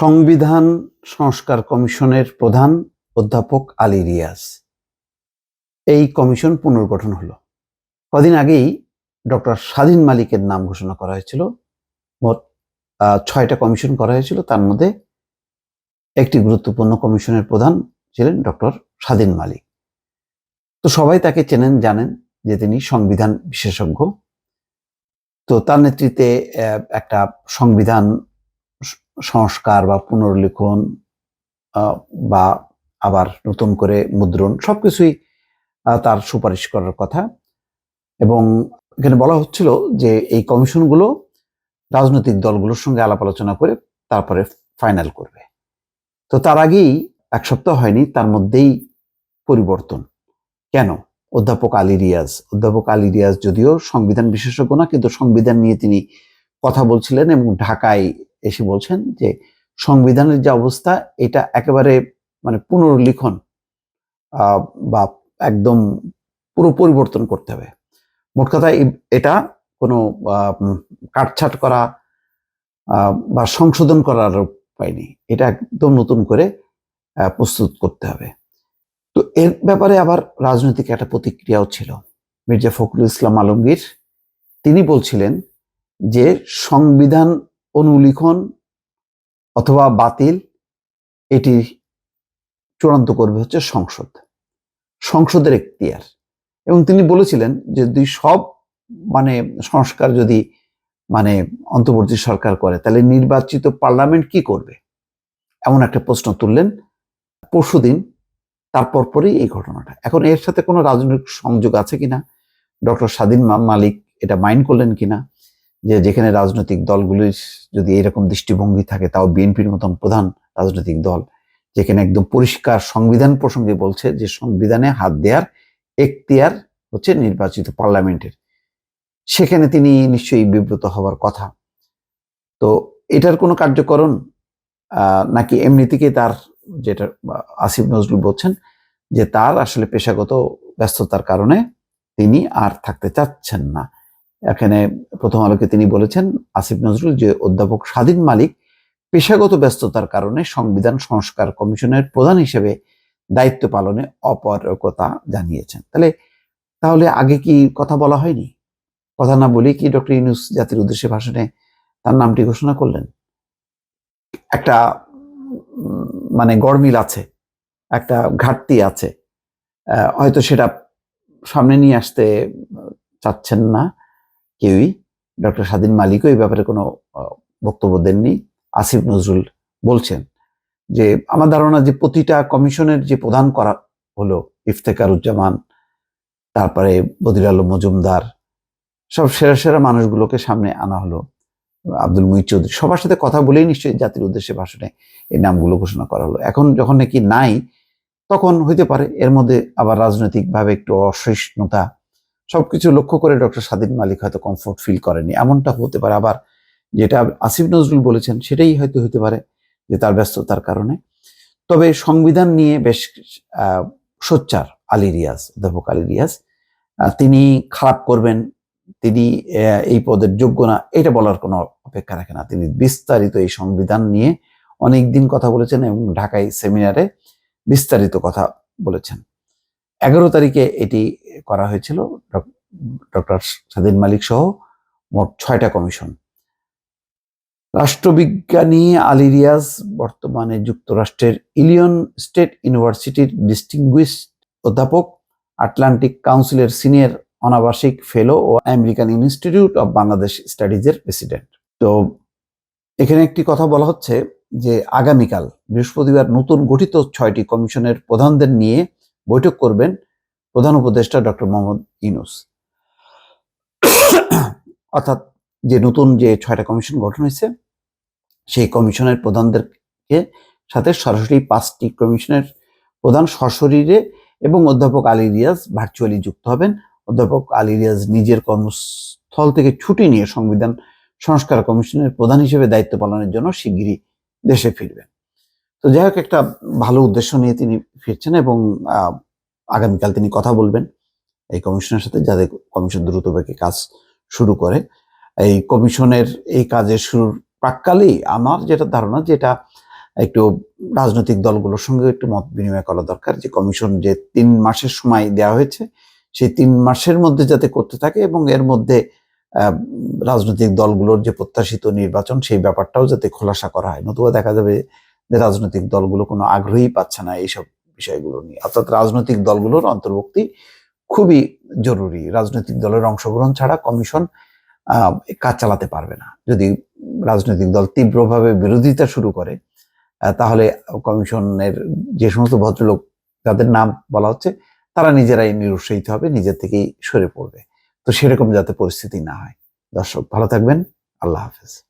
সংবিধান সংস্কার কমিশনের প্রধান অধ্যাপক আলী রিয়াজ। এই কমিশন পুনর্গঠন হলো। কদিন আগেই ডক্টর স্বাধীন মালিকের নাম ঘোষণা করা হয়েছিল। মোট ছয়টা কমিশন করা হয়েছিল। তার মধ্যে একটি গুরুত্বপূর্ণ কমিশনের প্রধান ছিলেন ডক্টর স্বাধীন মালিক। তো সবাই তাকে চেনেন, জানেন যে তিনি সংবিধান বিশেষজ্ঞ। তো তার নেতৃত্বে একটা সংবিধান সংস্কার বা পুনর্লিখন বা আবার নতুন করে মুদ্রণ সবকিছুই আহ, তার সুপারিশ করার কথা। এবং এখানে বলা হচ্ছিল যে এই কমিশনগুলো রাজনৈতিক দলগুলোর সঙ্গে আলাপ আলোচনা করে তারপরে ফাইনাল করবে। তো তার আগেই এক সপ্তাহ হয়নি তার মধ্যেই পরিবর্তন। কেন? অধ্যাপক আলী রিয়াজ। অধ্যাপক আলী রিয়াজ যদিও সংবিধান বিশেষজ্ঞ না কিন্তু সংবিধান নিয়ে তিনি কথা বলছিলেন এবং ঢাকায় এসে বলছেন যে সংবিধানের যে অবস্থা, এটা একেবারে মানে পুনর্লিখন বা একদম পুরো পরিবর্তন করতে হবে। মোট কথা এটা কোনো কাটছাট করা বা সংশোধন করার উপায় নেই। এটা একদম নতুন করে প্রস্তুত করতে হবে। তো এর ব্যাপারে আবার রাজনৈতিক একটা প্রতিক্রিয়াও ছিল। মির্জা ফখরুল ইসলাম আলমগীর, তিনি বলছিলেন যে সংবিধান অনুলিখন অথবা বাতিল এটি চূড়ান্ত করবে হচ্ছে সংসদ, সংসদের এখতিয়ার। এবং তিনি বলেছিলেন যে যদি সব মানে সংস্কার যদি মানে অন্তর্বর্তী সরকার করে, তাহলে নির্বাচিত পার্লামেন্ট কি করবে? এমন একটা প্রশ্ন তুললেন পরশুদিন, তারপর পরেই এই ঘটনাটা। এখন এর সাথে কোনো রাজনৈতিক সংযোগ আছে কিনা? ডক্টর স্বাধীন মালিক এটা মাইন্ড করলেন কিনা? যে যেখানে রাজনৈতিক দলগুলির যদি এরকম দৃষ্টিভঙ্গি থাকে, তাও বিএনপির মতন প্রধান রাজনৈতিক দল, যেখানে একদম পরিষ্কার সংবিধান প্রসঙ্গে বলছে যে সংবিধানে হাত দেওয়ার এখতিয়ার হচ্ছে নির্বাচিত পার্লামেন্টের। সেখানে তিনি নিশ্চয়ই বিব্রত হওয়ার কথা। তো এটার কোনো কার্যকরণ নাকি এমনি থেকে তার যেটা আসিফ নজরুল বলছেন যে তার আসলে পেশাগত ব্যস্ততার কারণে তিনি আর থাকতে চাচ্ছেন না। এখানে প্রথম আলোকে তিনি বলেছেন, আসিফ নজরুল যে অধ্যাপক স্বাধীন মালিক, পেশাগত ব্যস্ততার কারণে সংবিধান সংস্কার কমিশনের প্রধান হিসেবে দায়িত্ব পালনে অপারগতা জানিয়েছেন। তাহলে তাহলে আগে কি কথা বলা হয়নি? কথা না বলি কি ডক্টর ইউনুস জাতির উদ্দেশ্যে ভাষণে তার নামটি ঘোষণা করলেন? একটা মানে গরমিল আছে, একটা ঘাটতি আছে হয়তো সেটা সামনে নিয়ে আসতে চাচ্ছেন না। কেউই ডক্টর স্বাধীন মালিকও এই ব্যাপারে কোনো বক্তব্য দেননি। আসিফ নজরুল বলছেন যে, আমার ধারণা যে প্রতিটা কমিশনের যে প্রধান করা হলো ইফতেকারুজ্জামান, তারপরে বদির আলম মজুমদার, সব সেরা সেরা মানুষগুলোকে সামনে আনা হলো, আব্দুল মুহিত চৌধুরী। সবার সাথে কথা বলেই নিশ্চয়ই জাতির উদ্দেশ্যে ভাষণে এই নামগুলো ঘোষণা করা হলো। এখন যখন নাকি নাই, তখন হইতে পারে, এর মধ্যে আবার রাজনৈতিকভাবে একটু অসহিষ্ণুতা সবকিছু লক্ষ্য করে ডক্টর স্বাধীন মালিক হয়তো কমফোর্ট ফিল করেনি এমনটা হতে পারে। আবার যেটা আসিফ নজরুল বলেছেন, সেটাই হয়তো হতে পারে যে তার ব্যস্ততার কারণে। তবে সংবিধান নিয়ে বেশ সোচ্চার আলী রিয়াজ, অধ্যাপক আলী রিয়াজ। তিনি খারাপ করবেন, তিনি এই পদের যোগ্য না, এটা বলার কোনো অপেক্ষা রাখে না। তিনি বিস্তারিত এই সংবিধান নিয়ে অনেক দিন কথা বলেছেন এবং ঢাকায় সেমিনারে বিস্তারিত কথা বলেছেন। এগারো তারিখে এটি করা হয়েছিল ডক্টর স্বাধীন মালিক সহ মোট ছয়টা কমিশন। রাষ্ট্রবিজ্ঞানী আলী রিয়াজ বর্তমানে যুক্তরাষ্ট্রের ইলিয়ন স্টেট ইউনিভার্সিটির ডিস্টিংগুইশড অধ্যাপক, আটলান্টিক কাউন্সিলের সিনিয়র অনাবাসিক ফেলো ও আমেরিকান ইনস্টিটিউট অব বাংলাদেশ স্টাডিজের প্রেসিডেন্ট। তো এখানে একটি কথা বলা হচ্ছে যে আগামীকাল বৃহস্পতিবার নতুন গঠিত ছয়টি কমিশনের প্রধানদের নিয়ে বৈঠক করবেন প্রধান উপদেষ্টা ডক্টর মোহাম্মদ ইউনুস। অর্থাৎ যে নতুন যে ছয়টা কমিশন গঠন হয়েছে, সেই কমিশনের প্রধানদেরকে সাথে সরাসরি পাঁচটি কমিশনের প্রধান সশরীরে এবং অধ্যাপক আলী রিয়াজ ভার্চুয়ালি যুক্ত হবেন। অধ্যাপক আলী রিয়াজ নিজের কর্মস্থল থেকে ছুটি নিয়ে সংবিধান সংস্কার কমিশনের প্রধান হিসেবে দায়িত্ব পালনের জন্য শিগগিরই দেশে ফিরবেন। তো যাই হোক, একটা ভালো উদ্দেশ্য নিয়ে তিনি ফিরছেন এবং আগামীকাল তিনি কথা বলবেন এই কমিশনের সাথে, যাতে কমিশন দ্রুত বেগে কাজ শুরু করে। এই কমিশনের এই কাজের শুরুর প্রাককালেই আমার যেটা ধারণা যেটা একটু রাজনৈতিক দলগুলোর সঙ্গে একটু মত বিনিময় করা দরকার, যে কমিশন যে তিন মাসের সময় দেওয়া হয়েছে, সেই তিন মাসের মধ্যে যাতে করতে থাকে এবং এর মধ্যে রাজনৈতিক দলগুলোর যে প্রত্যাশিত নির্বাচন, সেই ব্যাপারটাও যাতে খোলাসা করা হয়। নতুবা দেখা যাবে যে রাজনৈতিক দলগুলো কোনো আগ্রহী পাচ্ছে না এইসব বিষয়গুলো নিয়ে। অর্থাৎ রাজনৈতিক দলগুলোর অন্তর্ভুক্তি খুবই জরুরি। রাজনৈতিক দলের অংশগ্রহণ ছাড়া কমিশন কাজ চালাতে পারবে না। যদি রাজনৈতিক দল তীব্রভাবে বিরোধিতা শুরু করে তাহলে কমিশনের যে সমস্ত ভদ্রলোক যাদের নাম বলা হচ্ছে, তারা নিজেরাই নিরুৎসাহিত হবে, নিজের থেকেই সরে পড়বে। তো সেরকম যাতে পরিস্থিতি না হয়। দর্শক, ভালো থাকবেন। আল্লাহ হাফেজ।